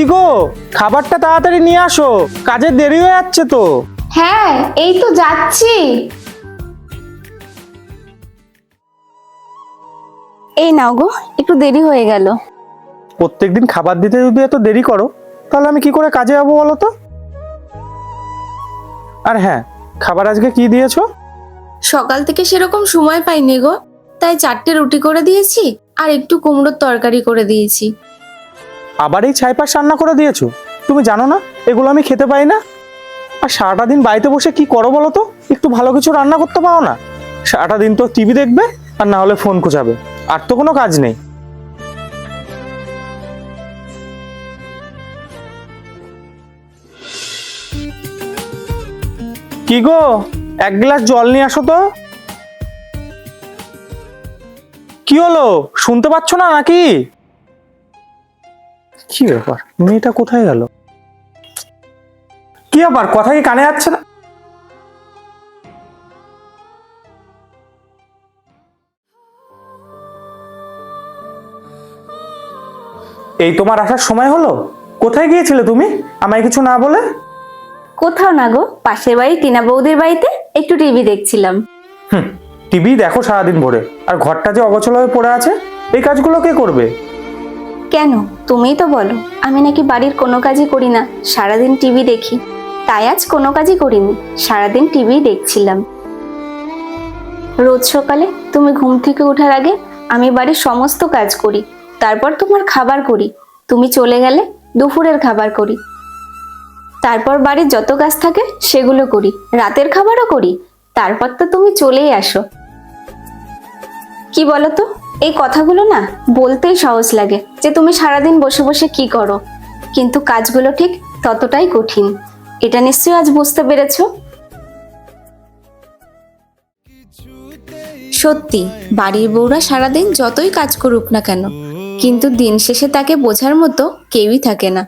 কি গো? খাবারটা তাড়াতাড়ি নিয়ে আসো কাজের দেরি হয়ে যাচ্ছে তো। হ্যাঁ এই তো যাচ্ছি। এই নাও গো একটু দেরি হয়ে গেল। প্রত্যেকদিন খাবার দিতে যদি এত দেরি করো তাহলে আমি কি করে কাজে যাব বলো তো? আর হ্যাঁ খাবার আজকে কি দিয়েছ? সকাল থেকে সেরকম সময় পাইনি গো তাই চারটে রুটি করে দিয়েছি আর একটু কুমড়োর তরকারি করে দিয়েছি। আবার এই ছাই পাশ রান্না করে দিয়েছ? তুমি জানো না, এগুলো আমি খেতে পাই না? আর সারাটা দিন বাড়িতে বসে কি করো বলো তো? একটু ভালো কিছু রান্না করতে পারো না? সারাটা দিন তো টিভি দেখবে, আর না হলে ফোন খোঁচাবে আর তো কোনো কাজ নেই। কি গো, এক গ্লাস জল নিয়ে আসো তো। কি হলো, শুনতে পাচ্ছ না নাকি? কি ব্যাপার? মেয়েটা কোথায় গেল? কি ব্যাপার? কথা কি কানে যাচ্ছে না? এই তোমার আসার সময় হলো? কোথায় গিয়েছিলে তুমি? আমায় কিছু না বলে? কোথাও না গো পাশের বাড়ি টিনা বৌদির বাড়িতে একটু টিভি দেখছিলাম। হুম টিভি দেখো সারাদিন ভরে। আর ঘরটা যে অগোছল হয়ে পড়ে আছে এই কাজগুলো কে করবে? কেন? তুমিই তো বলো। আমি নাকি বাড়ির কোনো কাজই করি না। সারাদিন টিভি দেখি। তাই আজ কোনো কাজই করিনি। সারাদিন টিভি দেখছিলাম। রোজ সকালে তুমি ঘুম থেকে ওঠার আগে আমি বাড়ির সমস্ত কাজ করি। তারপর তোমার খাবার করি। তুমি চলে গেলে দুপুরের খাবার করি। তারপর বাড়ির যত কাজ থাকে সেগুলো করি। রাতের খাবারও করি। তারপর তো তুমি চলেই আসো। কি বলো তো এই কথাগুলো না বলতেই সহজ লাগে যে তুমি সারাদিন বসে বসে কি করো। কিন্তু কাজগুলো ঠিক ততটাই কঠিন। এটা নিশ্চয়ই আজ বুঝতে পেরেছ? সত্যি, বাড়ির বউরা সারাদিন যতই কাজ করুক না কেন, কিন্তু দিন শেষে তাকে বোঝার মতো কেউই থাকে না।